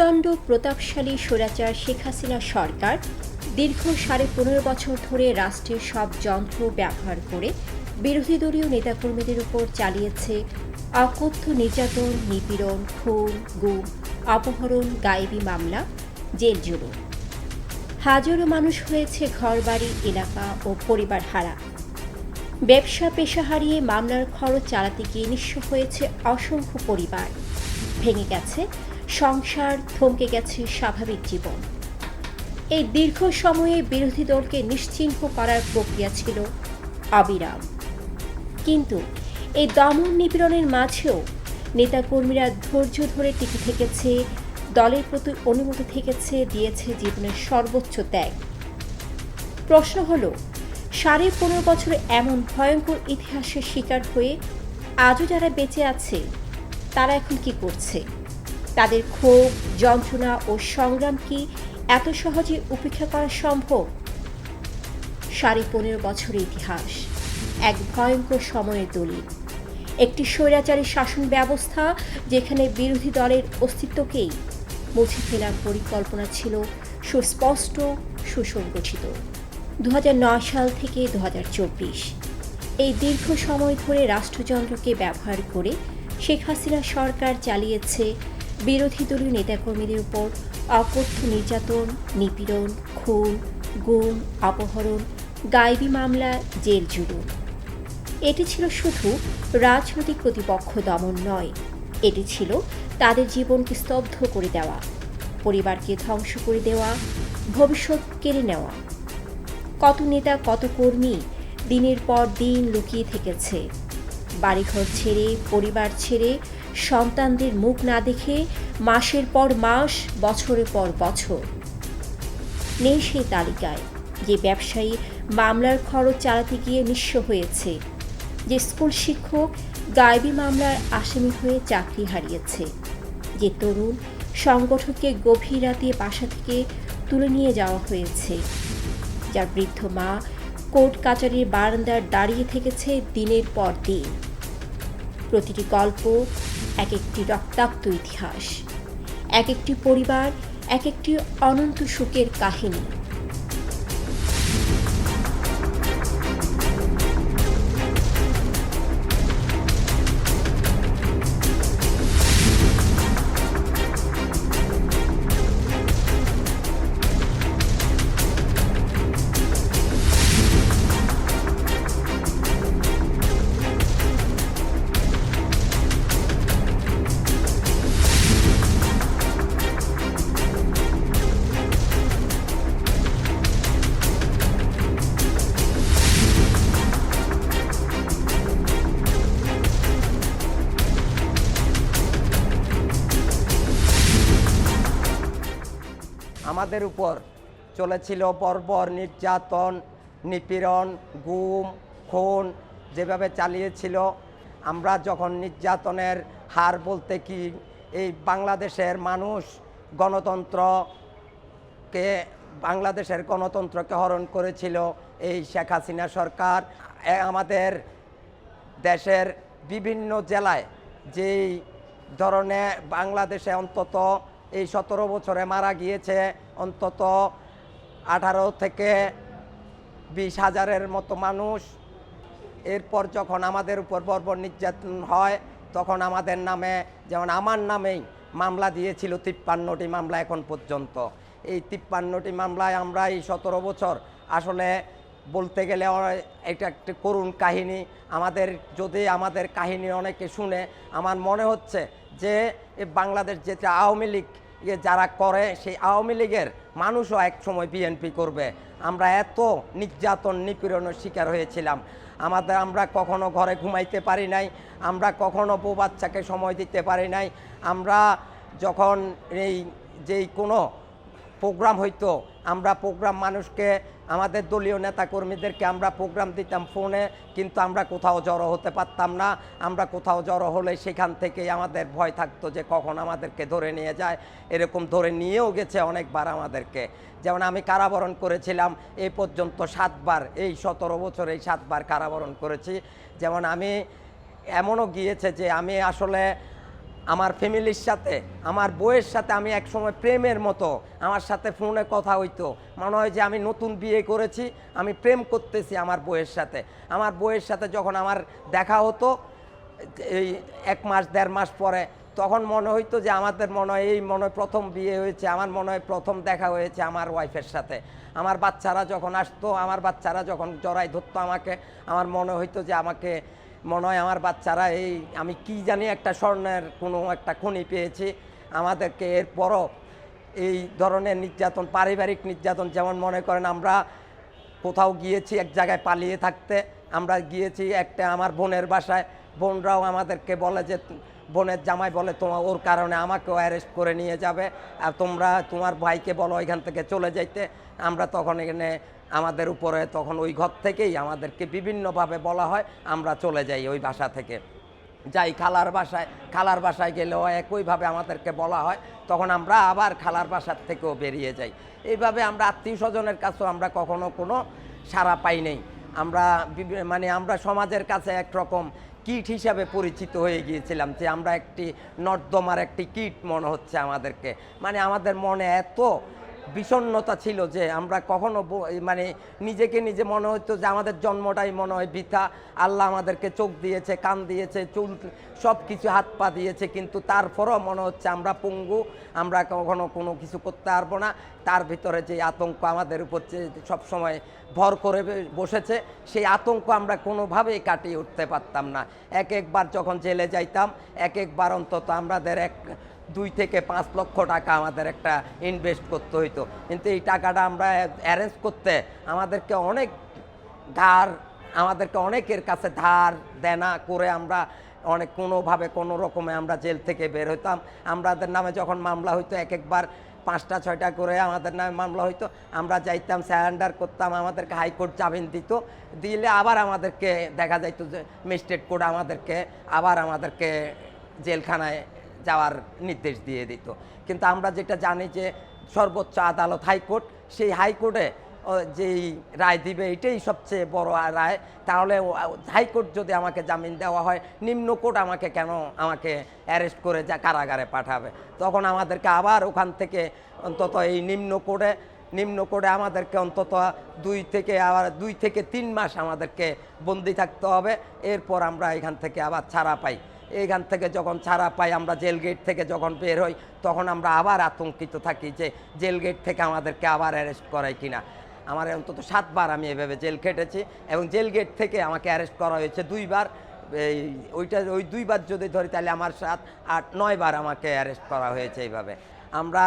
প্রতাপশালী স্বৈরাচার শেখ হাসিনা সরকার দীর্ঘ সাড়ে পনেরো বছর ধরে রাষ্ট্রের সব যন্ত্র ব্যবহার করে বিরোধী দলীয় নেতাকর্মীদের উপর চালিয়েছে অকথ্য নির্যাতন, নিপীড়ন, খুন, গুম, অপহরণ, গায়েবী মামলা, জেল জুলুম। হাজারো মানুষ হয়েছে ঘরবাড়ি, এলাকা ও পরিবার হারা। ব্যবসা পেশা হারিয়ে মামলার খরচ চালাতে গিয়ে নিঃস্ব হয়েছে অসংখ্য পরিবার। ভেঙে গেছে সংসার থমকে গেছে স্বাভাবিক জীবন। এই দীর্ঘ সময়ে বিরোধী দলকে নিশ্চিহ্ন করার প্রক্রিয়া ছিল অবিরাম। কিন্তু এই দমন নিপীড়নের মাঝেও নেতাকর্মীরা ধৈর্য ধরে টিকে থেকেছে, দলের প্রতি অনুমতি থেকেছে, দিয়েছে জীবনের সর্বোচ্চ ত্যাগ। প্রশ্ন হলো, সাড়ে পনেরো বছরে এমন ভয়ঙ্কর ইতিহাসের শিকার হয়ে আজও যারা বেঁচে আছে, তারা এখন কি করছে? তাদের ক্ষোভ, যন্ত্রণা ও সংগ্রাম কি এত সহজে উপেক্ষা করা সম্ভব? সাড়ে পনেরো বছরের ইতিহাস, এক ভয়ঙ্কর সময়ের দলিল। একটি স্বৈরাচারী শাসন ব্যবস্থা যেখানে বিরোধী দলের অস্তিত্বকেই মুছে ফেলার পরিকল্পনা ছিল সুস্পষ্ট, সুসংগঠিত। দু হাজার নয় সাল থেকে দু হাজার চব্বিশ, এই দীর্ঘ সময় ধরে রাষ্ট্রযন্ত্রকে ব্যবহার করে শেখ হাসিনা সরকার চালিয়েছে বিরোধী দলীয় নেতাকর্মীদের উপর অকথ্য নির্যাতন, নিপীড়ন, খুন, গুম, অপহরণ, গায়েবী মামলা, জেল জুলুম। এটি ছিল শুধু রাজনৈতিক প্রতিপক্ষ দমন নয়। এটি ছিল তাদের জীবনকে স্তব্ধ করে দেওয়া, পরিবারকে ধ্বংস করে দেওয়া, ভবিষ্যৎ কেড়ে নেওয়া। কত নেতা, কত কর্মী দিনের পর দিন লুকিয়ে থেকেছে। বাড়িঘর ছেড়ে, পরিবার ছেড়ে সন্তানদের মুখ না দেখে মাসের পর মাস, বছরের পর বছর। নেই সেই তালিকায় যে ব্যবসায়ী মামলার খরচ চালাতে গিয়ে নিঃস্ব হয়েছে, যে স্কুল শিক্ষক গায়েবী মামলার আসামি হয়ে চাকরি হারিয়েছে, যে তরুণ সংগঠককে গভীর রাতে বাসা থেকে তুলে নিয়ে যাওয়া হয়েছে, যার বৃদ্ধ মা কোর্ট কাচারির বারান্দার দাঁড়িয়ে থেকেছে দিনের পর দিন। প্রতিটি গল্প এক একটি রক্তাক্ত ইতিহাস এক একটি পরিবার এক একটি অনন্ত সুখের কাহিনী। আমাদের উপর চলেছিল পরপর নির্যাতন, নিপীড়ন, গুম, খুন যেভাবে চালিয়েছিল। আমরা যখন নির্যাতনের হার বলতে কি, এই বাংলাদেশের মানুষ গণতন্ত্রকে, বাংলাদেশের গণতন্ত্রকে হরণ করেছিল এই শেখ হাসিনা সরকার। আমাদের দেশের বিভিন্ন জেলায় যেই ধরনের বাংলাদেশে অন্তত এই সতেরো বছরে মারা গিয়েছে অন্তত আঠারো থেকে বিশ হাজারের মতো মানুষ। এরপর যখন আমাদের উপর বর্বর নির্যাতন হয়, তখন আমাদের নামে, যেমন আমার নামেই মামলা দিয়েছিল তিপ্পান্নটি মামলা এখন পর্যন্ত। এই তিপ্পান্নটি মামলায় আমরা এই সতেরো বছর আসলে বলতে গেলে এটা একটি করুণ কাহিনী। আমাদের যদি আমাদের কাহিনী অনেকে শুনে, আমার মনে হচ্ছে যে বাংলাদেশ যেটা আওয়ামী লীগ যারা করে, সেই আওয়ামী লীগের মানুষও এক সময় বিএনপি করবে। আমরা এত নির্যাতন, নিপীড়নের শিকার হয়েছিলাম। আমাদের, আমরা কখনো ঘরে ঘুমাইতে পারি নাই। আমরা কখনো বউ বাচ্চাকে সময় দিতে পারি নাই। আমরা যখন এই যেই কোনো প্রোগ্রাম হইতো, আমরা প্রোগ্রাম মানুষকে আমাদের দলীয় নেতাকর্মীদেরকে আমরা প্রোগ্রাম দিতাম ফোনে, কিন্তু আমরা কোথাও জড়ো হতে পারতাম না। আমরা কোথাও জড়ো হলে সেখান থেকে আমাদের ভয় থাকতো যে কখন আমাদেরকে ধরে নিয়ে যায়। এরকম ধরে নিয়েও গেছে অনেকবার আমাদেরকে। যেমন আমি কারাবরণ করেছিলাম এই পর্যন্ত সাতবার, এই সতেরো বছর এই সাতবার কারাবরণ করেছি। যেমন আমি, এমনও গিয়েছে যে আমি আসলে আমার ফ্যামিলির সাথে, আমার বইয়ের সাথে আমি একসময় প্রেমের মতো, আমার সাথে ফোনে কথা হইতো। মনে হয় যে আমি নতুন বিয়ে করেছি, আমি প্রেম করতেছি আমার বইয়ের সাথে। আমার বইয়ের সাথে যখন আমার দেখা হতো, এই এক মাস, দেড় মাস পরে, তখন মনে হইতো যে আমাদের মনে হয় এই মনে হয় প্রথম বিয়ে হয়েছে, আমার মনে হয় প্রথম দেখা হয়েছে আমার ওয়াইফের সাথে। আমার বাচ্চারা যখন আসতো, আমার বাচ্চারা যখন জড়াই ধরতো আমাকে, আমার মনে হইতো যে আমাকে মনে হয় আমার বাচ্চারা এই, আমি কি জানি একটা স্বর্ণের কোনো একটা খনি পেয়েছি। আমাদেরকে এরপরও এই ধরনের নির্যাতন, পারিবারিক নির্যাতন যেমন মনে করেন আমরা কোথাও গিয়েছি, এক জায়গায় পালিয়ে থাকতে, আমরা গিয়েছি একটা আমার বোনের বাসায়। বোনরাও আমাদেরকে বলে যে বোনের জামাই বলে তোমার ওর কারণে আমাকেও অ্যারেস্ট করে নিয়ে যাবে আর তোমরা তোমার ভাইকে বলো এখান থেকে চলে যাইতে। আমরা তখন এখানে আমাদের উপরে তখন ওই ঘর থেকেই আমাদেরকে বিভিন্নভাবে বলা হয়, আমরা চলে যাই ওই বাসা থেকে। যাই খালার বাসায় খালার বাসায় গেলেও একইভাবে আমাদেরকে বলা হয়, তখন আমরা আবার খালার বাসার থেকেও বেরিয়ে যাই। এইভাবে আমরা আত্মীয় স্বজনের কাছেও আমরা কখনো কোনো সাড়া পাই নেই। আমরা মানে আমরা সমাজের কাছে একরকম কীট হিসাবে পরিচিত হয়ে গিয়েছিলাম যে আমরা একটি নর্দমার একটি কিট মনে হচ্ছে আমাদেরকে। মানে আমাদের মনে এত বিষণ্ণতা ছিল যে আমরা কখনো মানে নিজেকে নিজে মনে হতো যে আমাদের জন্মটাই মনে হয় বৃথা। আল্লাহ আমাদেরকে চোখ দিয়েছে, কান দিয়েছে, চুল সব কিছু হাত পা দিয়েছে, কিন্তু তারপরও মনে হচ্ছে আমরা পঙ্গু, আমরা কখনো কোনো কিছু করতে পারব না। তার ভিতরে যে আতঙ্ক আমাদের উপর যে সবসময় ভর করে বসেছে, সেই আতঙ্ক আমরা কোনোভাবেই কাটিয়ে উঠতে পারতাম না। এক একবার যখন জেলে যাইতাম, এক একবার অন্তত আমাদের এক দুই থেকে পাঁচ লক্ষ টাকা আমাদের একটা ইনভেস্ট করতে হইতো। কিন্তু এই টাকাটা আমরা অ্যারেঞ্জ করতে আমাদেরকে অনেক ধার, আমাদেরকে অনেকের কাছে ধার দেনা করে আমরা অনেক কোনোভাবে কোনো রকমে আমরা জেল থেকে বের হইতাম। আমাদের নামে যখন মামলা হইতো, এক একবার পাঁচটা, ছয়টা করে আমাদের নামে মামলা হইতো। আমরা যাইতাম স্যারেন্ডার করতাম, আমাদেরকে হাইকোর্ট জামিন দিত। দিলে আবার আমাদেরকে দেখা যাইতো যে ম্যাজিস্ট্রেট কোর্ট আমাদেরকে, আবার আমাদেরকে জেলখানায় যাওয়ার নির্দেশ দিয়ে দিত। কিন্তু আমরা যেটা জানি যে সর্বোচ্চ আদালত হাইকোর্ট, সেই হাইকোর্টে যেই রায় দিবে, এটাই সবচেয়ে বড় রায়। তাহলে হাইকোর্ট যদি আমাকে জামিন দেওয়া হয়, নিম্ন কোর্ট আমাকে কেন আমাকে অ্যারেস্ট করে যা কারাগারে পাঠাবে? তখন আমাদেরকে আবার ওখান থেকে অন্তত এই নিম্ন কোর্টে নিম্ন কোর্টে আমাদেরকে অন্তত দুই থেকে আবার দুই থেকে তিন মাস আমাদেরকে বন্দি থাকতে হবে। এরপর আমরা এখান থেকে আবার ছাড়া পাই। এইখান থেকে যখন ছাড়া পাই, আমরা জেল গেট থেকে যখন বের হই, তখন আমরা আবার আতঙ্কিত থাকি যে জেল গেট থেকে আমাদেরকে আবার অ্যারেস্ট করায় কিনা। আমার অন্তত সাতবার আমি এভাবে জেল খেটেছি এবং জেল গেট থেকে আমাকে অ্যারেস্ট করা হয়েছে দুইবার। এই, ওইটা, ওই দুইবার যদি ধরি, তাহলে আমার সাত, আট নয়বার আমাকে অ্যারেস্ট করা হয়েছে এইভাবে। আমরা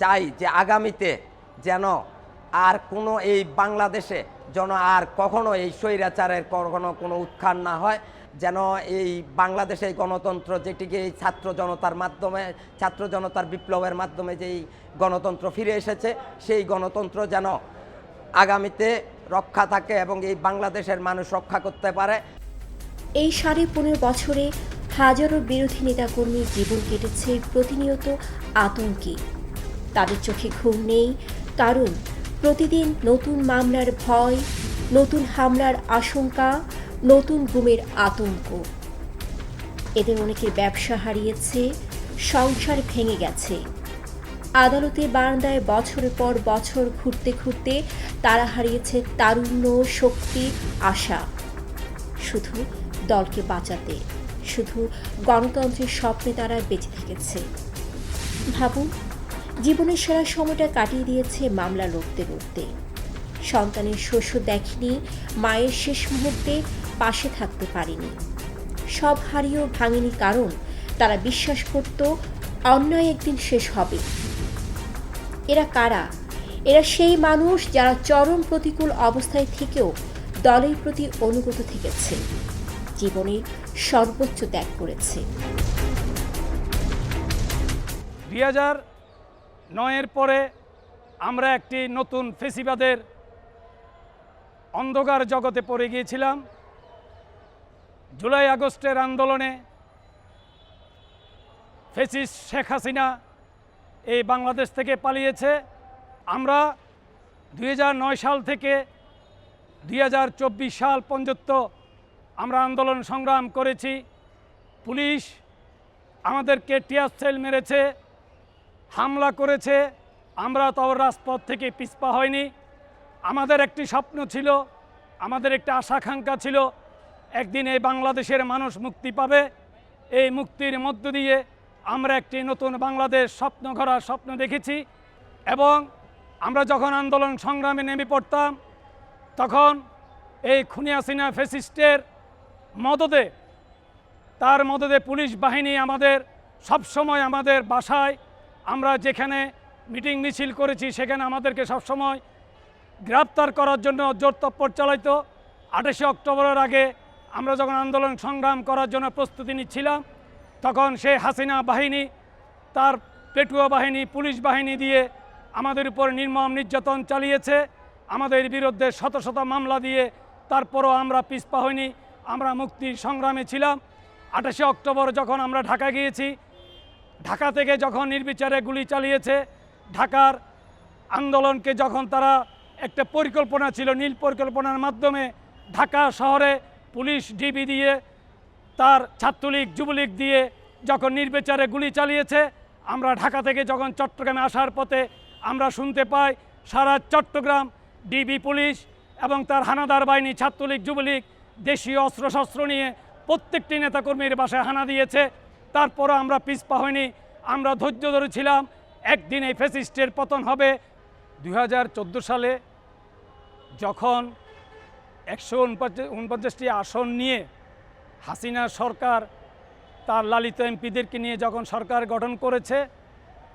চাই যে আগামীতে যেন আর কোনো এই বাংলাদেশে যেন আর কখনো এই স্বৈরাচারের কখনো কোনো উৎখান না হয়, যেন এই বাংলাদেশে গণতন্ত্র যেটিকে এই ছাত্র জনতার মাধ্যমে, ছাত্র জনতার বিপ্লবের মাধ্যমে যেই গণতন্ত্র ফিরে এসেছে, সেই গণতন্ত্র যেন আগামীতে রক্ষা থাকে এবং এই বাংলাদেশের মানুষ রক্ষা করতে পারে। এই সাড়ে পনেরো বছরে হাজারো বিরোধী নেতাকর্মীর জীবন কেটেছে প্রতিনিয়ত আতঙ্কে। তাদের চোখে ঘুম নেই, কারণ প্রতিদিন নতুন মামলার ভয়, নতুন হামলার আশঙ্কা, নতুন গুমের আতঙ্ক। এদের অনেকের ব্যবসা হারিয়েছে, সংসার ভেঙে গেছে। আদালতে বারান্দায় বছরের পর বছর ঘুরতে ঘুরতে তারা হারিয়েছে তারুণ্য, শক্তি, আশা। শুধু দলকে বাঁচাতে, শুধু গণতন্ত্রের স্বপ্নে তারা বেঁচে থেকেছে। ভাবুন জীবনের সেরা সময়টা কাটিয়ে দিয়েছে মামলা লড়তে লড়তে সন্তানের শস্য দেখেনি, মায়ের শেষ মুহূর্তে পাশে থাকতে পারেনি। সব হারিয়েও ভাঙেনি কারণ তারা বিশ্বাস করত, অন্যায় একদিন শেষ হবে। এরা কারা? এরা সেই মানুষ যারা চরম প্রতিকূল অবস্থায় থেকেও দলের প্রতি অনুগত থেকেছে জীবনে সর্বোচ্চ ত্যাগ করেছে। দুই হাজার নয়ের পরে আমরা একটি নতুন ফেসিবাদের অন্ধকার জগতে পড়ে গিয়েছিলাম। জুলাই আগস্টের আন্দোলনে ফেসিস শেখ হাসিনা এই বাংলাদেশ থেকে পালিয়েছে। আমরা দুই হাজার নয় সাল থেকে দুই হাজার চব্বিশ সাল পর্যন্ত আমরা আন্দোলন সংগ্রাম করেছি। পুলিশ আমাদেরকে টিয়ার সেল মেরেছে। হামলা করেছে, আমরা তো রাজপথ থেকে পিছপা হয়নি। আমাদের একটি স্বপ্ন ছিল, আমাদের একটা আশাকাঙ্ক্ষা ছিল, একদিন এই বাংলাদেশের মানুষ মুক্তি পাবে। এই মুক্তির মধ্য দিয়ে আমরা একটি নতুন বাংলাদেশ স্বপ্ন করার স্বপ্ন দেখেছি এবং আমরা যখন আন্দোলন সংগ্রামে নেমে পড়তাম, তখন এই খুনিয়াসিনা ফেসিস্টের মদদে, তার মদদে পুলিশ বাহিনী আমাদের সবসময় আমাদের বাসায় আমরা যেখানে মিটিং মিছিল করেছি, সেখানে আমাদেরকে সবসময় গ্রেপ্তার করার জন্য জোর তৎপর চালাইতো। আঠাশে অক্টোবরের আগে আমরা যখন আন্দোলন সংগ্রাম করার জন্য প্রস্তুতি নিচ্ছিলাম, তখন সেই হাসিনা বাহিনী, তার পেটুয়া বাহিনী, পুলিশ বাহিনী দিয়ে আমাদের উপর নির্মম নির্যাতন চালিয়েছে। আমাদের বিরুদ্ধে শত শত মামলা দিয়ে তারপরও আমরা পিছপা হইনি, আমরা মুক্তির সংগ্রামে ছিলাম। আঠাশে অক্টোবর যখন আমরা ঢাকা গিয়েছি ঢাকা থেকে যখন নির্বিচারে গুলি চালিয়েছে, ঢাকার আন্দোলনকে যখন তারা একটা পরিকল্পনা ছিল, নীল পরিকল্পনার মাধ্যমে ঢাকা শহরে পুলিশ ডিবি দিয়ে, তার ছাত্রলীগ, যুবলীগ দিয়ে যখন নির্বিচারে গুলি চালিয়েছে, আমরা ঢাকা থেকে যখন চট্টগ্রামে আসার পথে আমরা শুনতে পাই, সারা চট্টগ্রাম ডিবি পুলিশ এবং তার হানাদার বাহিনী, ছাত্রলীগ, যুবলীগ, দেশীয় অস্ত্রশস্ত্র নিয়ে প্রত্যেকটি নেতাকর্মীর বাসায় হানা দিয়েছে। তারপরও আমরা পিছপা হইনি আমরা ধৈর্য ধরেছিলাম, একদিন এই ফেসিস্টের পতন হবে। দু হাজার চোদ্দ সালে যখন একশো উনপঞ্চাশটি আসন নিয়ে হাসিনা সরকার তার লালিত এমপিদেরকে নিয়ে যখন সরকার গঠন করেছে,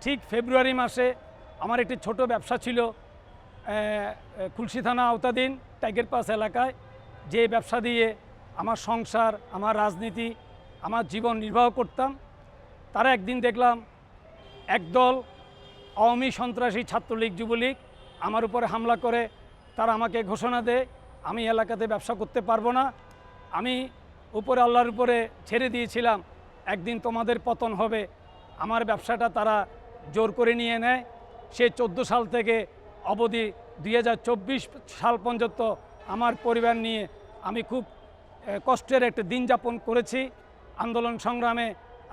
ঠিক ফেব্রুয়ারি মাসে আমার একটি ছোট ব্যবসা ছিল খুলশি থানা আওতাধীন টাইগার পাস এলাকায়, যে ব্যবসা দিয়ে আমার সংসার, আমার রাজনীতি আমার জীবন নির্বাহ করতাম। তারা একদিন দেখলাম একদল আওয়ামী সন্ত্রাসী ছাত্রলীগ, যুবলীগ আমার উপরে হামলা করে। তারা আমাকে ঘোষণা দেয়, আমি এলাকাতে ব্যবসা করতে পারব না। আমি উপরে আল্লাহর উপরে ছেড়ে দিয়েছিলাম, একদিন তোমাদের পতন হবে। আমার ব্যবসাটা তারা জোর করে নিয়ে নেয়। সে চোদ্দ সাল থেকে অবধি দুই হাজার চব্বিশ সাল পর্যন্ত আমার পরিবার নিয়ে আমি খুব কষ্টের একটা দিন যাপন করেছি। আন্দোলন সংগ্রামে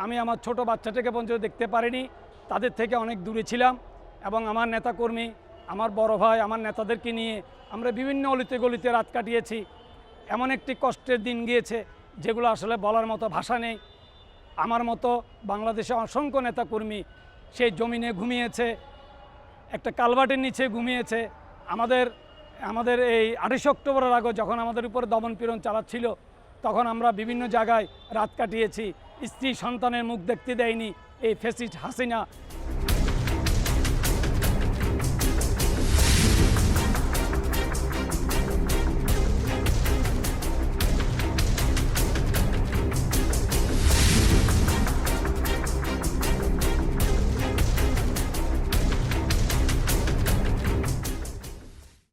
আমি আমার ছোট বাচ্চাটাকে পর্যন্ত দেখতে পারিনি। তাদের থেকে অনেক দূরে ছিলাম এবং আমার নেতাকর্মী, আমার বড় ভাই, আমার নেতাদেরকে নিয়ে আমরা বিভিন্ন অলিতে গলিতে রাত কাটিয়েছি। এমন একটি কষ্টের দিন গিয়েছে যেগুলো আসলে বলার মতো ভাষা নেই। আমার মতো বাংলাদেশে অসংখ্য নেতাকর্মী সেই জমিনে ঘুমিয়েছে, একটা কালভার্টের নিচে ঘুমিয়েছে। আমাদের আমাদের এই আঠাশে অক্টোবরের আগে যখন আমাদের উপরে দমন পীড়ন চালাচ্ছিল তখন আমরা বিভিন্ন জায়গায় রাত কাটিয়েছি। স্ত্রী সন্তানের মুখ দেখতে দেয়নি এই ফেসিট হাসিনা।